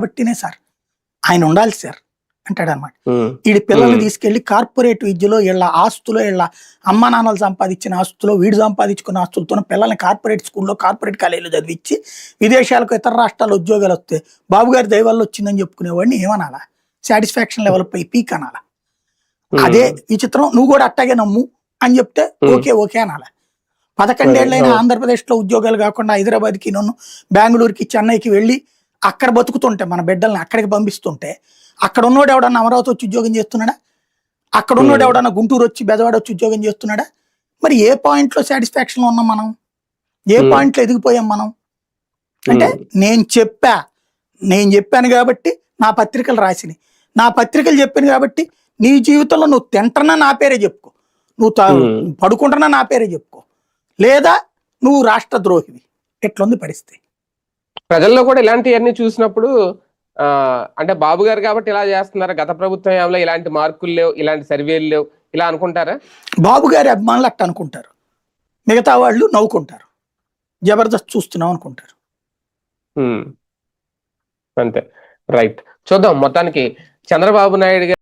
కాబట్టినే sir. ఆయన ఉండాలి sir అంటాడు అనమాట వీడి పిల్లల్ని Hmm. తీసుకెళ్ళి కార్పొరేట్ విద్యలో వీళ్ళ ఆస్తులో వీళ్ళ అమ్మ నాన్నలు సంపాదించిన ఆస్తులో వీడు సంపాదించుకున్న ఆస్తులతో పిల్లల్ని కార్పొరేట్ స్కూల్లో కార్పొరేట్ కాలేజీలో చదివించి విదేశాలకు ఇతర రాష్ట్రాల ఉద్యోగాలు వస్తే బాబు గారి దయవల్ల వచ్చిందని చెప్పుకునేవాడిని ఏమనాలా? సాటిస్ఫాక్షన్ లెవెల్ పై పీక్ అనాలా. అదే విచిత్రం నువ్వు కూడా అట్టాగే నమ్ము అని చెప్తే. ఓకే ఓకే అనాలి. పదకొండేళ్ళైనా. ఆంధ్రప్రదేశ్లో ఉద్యోగాలు కాకుండా హైదరాబాద్కి నన్ను బెంగళూరుకి చెన్నైకి వెళ్ళి అక్కడ బతుకుతుంటే మన బిడ్డల్ని అక్కడికి పంపిస్తుంటే అక్కడ ఉన్నోడు ఎవడన్నా అమరావతి వచ్చి ఉద్యోగం చేస్తున్నాడా? అక్కడ ఉన్నోడు Hmm. ఎవడన్నా గుంటూరు వచ్చి బెదవాడ వచ్చి ఉద్యోగం చేస్తున్నాడా? మరి ఏ పాయింట్లో సాటిస్ఫాక్షన్ ఉన్నాం మనం? ఏ Hmm. పాయింట్లో ఎదిగిపోయాం మనం? అంటే ఉమ్, నేను చెప్పా నేను చెప్పాను కాబట్టి నా పత్రికలు రాసినాయి. నా పత్రికలు చెప్పాను కాబట్టి నీ జీవితంలో నువ్వు తింటున్నా నా పేరే చెప్పుకో. నువ్వు తా- Hmm. పడుకుంటున్నా నా పేరే చెప్పుకో. లేదా నువ్వు రాష్ట్ర ద్రోహివి. ఎట్లుంది పరిస్థితి? ప్రజల్లో కూడా ఇలాంటివన్నీ చూసినప్పుడు అంటే బాబు గారు కాబట్టి ఇలా చేస్తున్నారు? గత ప్రభుత్వం ఏమో ఇలాంటి మార్కులు లేవు ఇలాంటి సర్వేలు లేవు. ఇలా అనుకుంటారా? బాబు గారి అభిమానులు అట్ట అనుకుంటారు. మిగతా వాళ్ళు నవ్వుకుంటారు. జబర్దస్త్ చూస్తున్నాం అనుకుంటారు. అంతే. రైట్. చూద్దాం మొత్తానికి చంద్రబాబు నాయుడు గారు